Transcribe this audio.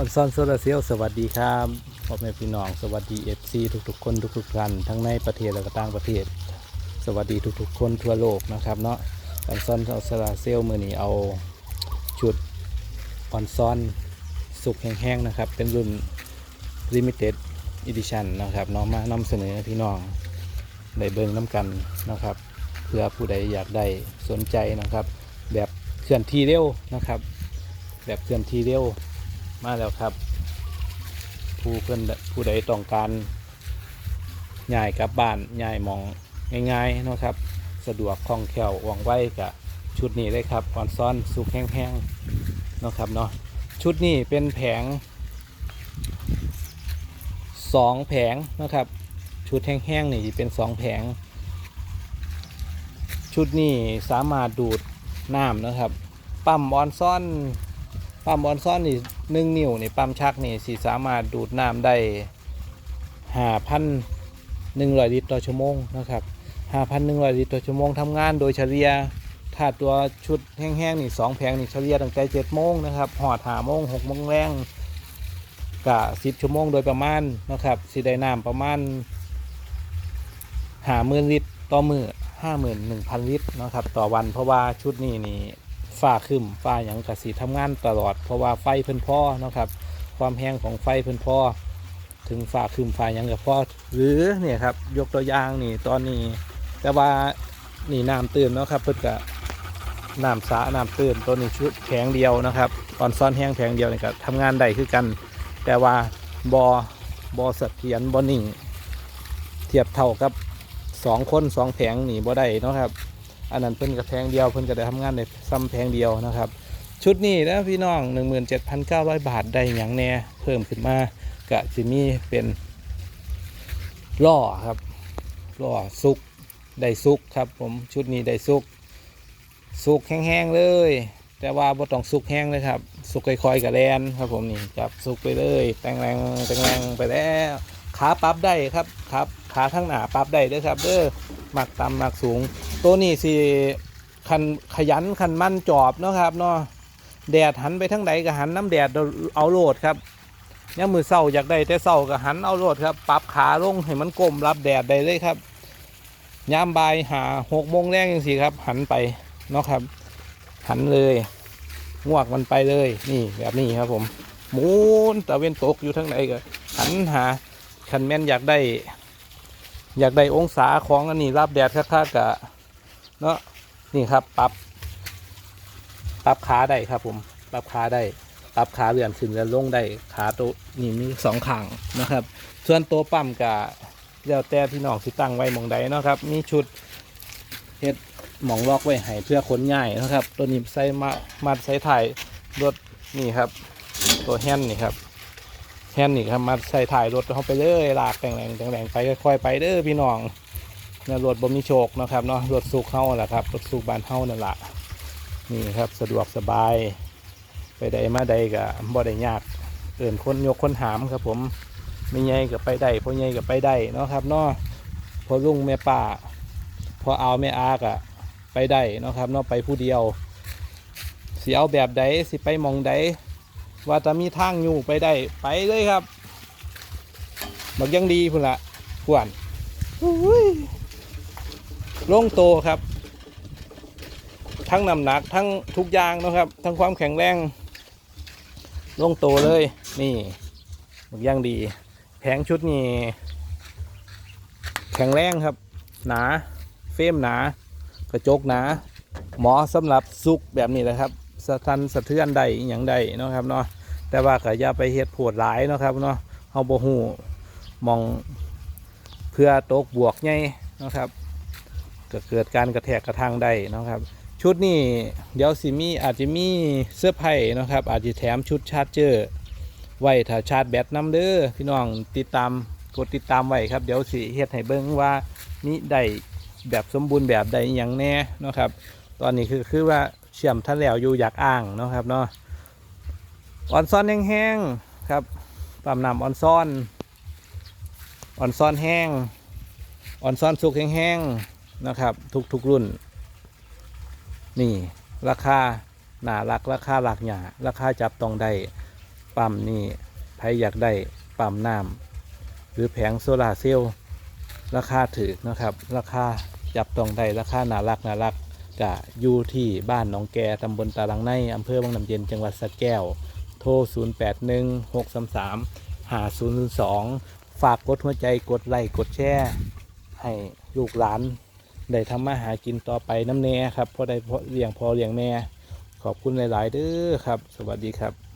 ออนซอนโซลาเซลสวัสดีครับพ่อแม่พี่น้องสวัสดีเอฟซีทุกๆ คนทุกๆท่านทั้งในประเทศและก็ต่างประเทศ สวัสดีทุกๆ คนทั่วโลกนะครับเนาะออนซอนโซลาเซลมือนี้เอาชุดออนซอนสุกแห้งๆนะครับ เป็นรุ่น Limited Edition นะครับเนาะมานำเสนอพี่น้องได้เบิ่งน้ำกันนะครับ เพื่อผู้ใดอยากได้สนใจนะครับ แบบเคลื่อนที่เร็วนะครับ แบบเคลื่อนที่เร็ว มาแล้วครับ ผู้เพื่อนผู้ใดต้องการย้ายกลับบ้านย้ายมองง่ายๆนะครับ สะดวกคล่องแคล่วว่องไวกับชุดนี้เลยครับออนซ้อนสุกแห้งๆนะครับเนาะชุดนี้เป็นแผงสองแผงนะครับ ชุดแห้งๆนี่เป็นสองแผง ชุดนี้สามารถดูดน้ำนะครับ ปั๊มออนซ่อน ปั๊มออนซ่อนนี่หนึ่งนิ้วนี่ปั๊มชักนี่สิสามารถดูดน้ำได้ห้าพันหนึ่งร้อยลิตรต่อชั่วโมงนะครับห้าพันหนึ่งร้อยลิตรต่อชั่วโมงทำงานโดยเฉลี่ยถ้าตัวชุดแห้งๆนี่สองแผงนี่เฉลี่ยตั้งแต่เจ็ดโมงนะครับหอดหาโมงหกโมงแรงกะสิบชั่วโมงโดยประมาณนะครับสิได้น้ำประมาณหาหมื่นลิตรต่อมือห้าหมื่นหนึ่งพันลิตรนะครับต่อวันเพราะว่าชุดนี้นี่ ฝ้าขึ้นฝ้าหยังกะสีทำงานตลอด เพราะว่าไฟเพิ่นพ่อนะครับ ความแห้งของไฟเพิ่นพ่อถึงฝ้าขึ้นฝ้าหยังกับพ่อหรือเนี่ยครับยกตัวอย่างนี่ตอนนี้ แต่ว่านี่น้ำตื่นเนาะครับ เพิ่นกะน้ำสาน้ำตื่นตัวนี้ชุดแผงเดียวนะครับตอนซ่อนแห้งแผงเดียวนี่ก็ทำงานได้คือกัน แต่ว่าบอบอสเสถียรบอนิ่ง เทียบเท่ากับสองคนสองแผงนี่บ่ได้นะครับ อันนั้นเพิ่นกับแพงเดียวเพิ่นก็ได้ทำงานในซ้ำแพงเดียวนะครับ ชุดนี้นะพี่น้อง 17,900 บาทได้อย่างแน่เพิ่มขึ้นมากะจิมีเป็นล่อครับล่อซุกได้ซุกครับ ผมชุดนี้ได้ซุกซุกแห้งๆเลย แต่ว่าบ่ต้องซุกแห้งเลยครับซุกค่อยๆกับแลนครับผมนี่จับซุกไปเลยแตงแรงแตงแรงไปแล้วขาปรับได้ครับครับขาทั้งหน้าปรับได้เด้อครับเด้อหมักต่ำหมักสูง ตัวนี้สิคันขยันคันมั่นจอบเนาะครับเนาะแดดหันไปทั้งใดก็หันน้ำแดดเอาโลดครับเนี่ยมือเศร้าอยากได้แต่เศร้าก็หันเอาโลดครับปรับขาลงให้มันก้มรับแดดได้เลยครับยามบ่ายหาหกโมงแรงยังสิครับ หันไปเนาะครับ หันเลยงวกมันไปเลยนี่แบบนี้ครับผมหมุนตะเวนตกอยู่ทั้งไหนก็หันหาคันแม่นอยากได้ อยากได้องศาของอันนี้รับแดดค่าๆกะ เนาะนี่ครับปรับปรับขาได้ครับผมปรับขาได้ปรับขาเลื่อนขึ้นเลื่อนลงได้ขาตัวนี่มีสองข้างนะครับ ส่วนตัวปั๊มกะแล้วแต่พี่น้องที่ตั้งไว้มองใดเนาะครับ มีชุดเฮ็ดหมองล็อกไว้ให้เพื่อขนง่ายนะครับ ตัวนี้ใส่มามัดใส่ถ่ายรถนี่ครับ ตัวแฮนนี่ครับแค่นี้ครับมาใส่ถ่ายรถเข้าไปเลยลากแรงๆแรงแรงไปค่อยๆไปเด้อพี่น้อง เนี่ยรถบ่มีโชคนะครับเนาะรถสุกเข้าแหละครับรถสุกบานเข้านั่นแหละนี่ครับสะดวกสบาย ไปใดมาใดก็บ่ได้ยากเอื่นคนยกคนหามครับ ผมไม่ใหญ่ก็ไปได้พอใหญ่ก็ไปได้เนาะครับเนาะพอลุงแม่ป้าพอเอาแม่อากะไปได้เนาะครับเนาะไปผู้เดียวสิเอาแบบใดสิไปมองใดว่าจะมีทางอยู่ไปได้ไปเลยครับบักยังดีพุ่นละพวน อุ้ยลงโตครับ ทั้งน้ำหนักทั้งทุกอย่างนะครับ ทั้งความแข็งแรงลงโตเลย นี่บักยังดี แผงชุดนี้ แข็งแรงครับ หนา เฟรมหนา กระจกหนา หมอสำหรับซุกแบบนี้แหละครับ สะทันสะเทือนใดอย่างใดนะครับเนาะแต่ว่าก็อย่าไปเฮ็ดโผดหลายนะครับเนาะเฮาบ่ฮู้มองเพื่อตกบวกไงนะครับ ก็เกิดการกระแทกกระทางได้นะครับ ชุดนี้เดี๋ยวสิมีอาจจะมีเสื้อร์ไผ่นะครับ อาจจะแถมชุดชาร์จเจอร์ไว้ถ้าชาร์จแบตน้ำเด้อพี่น้องติดตามกดติดตามไว้ครับ เดี๋ยวสิเฮ็ดให้เบิ่งว่านี่ได้แบบสมบูรณ์แบบใดอย่างแน่นะครับ ตอนนี้คือคือว่าเชื่อมท่านแล้วอยู่อยากอ้างนะครับเนาะออนซ่อนแห้งๆครับปั๊มน้ำออนซ่อนออนซ่อนแห้งออนซ่อนสุกแห้งๆ นะครับ ทุกทุกรุ่น นี่ราคาหนารักราคาหลักหยาราคาจับต้องได้ปั๊มนี่ใครอยากได้ปั๊มน้ำหรือแผงโซลาร์เซลล์ราคาถือนะครับ ราคาจับต้องได้ราคาหนารักหนารักกะอยู่ที่บ้านหนองแกตำบลตาลังในอำเภอบางน้ำเย็นจังหวัดสระแก้ว โทร 0 8 1 6 3 3 5 0 0 2 ฝากกดหัวใจกดไลค์กดแชร์ให้ลูกหลาน ได้ทำมาหากินต่อไปน้ำแน่ครับเพราะได้เพราะเลี้ยงพอเลี้ยงแม่ ขอบคุณหลาย ๆ เด้อครับ สวัสดีครับ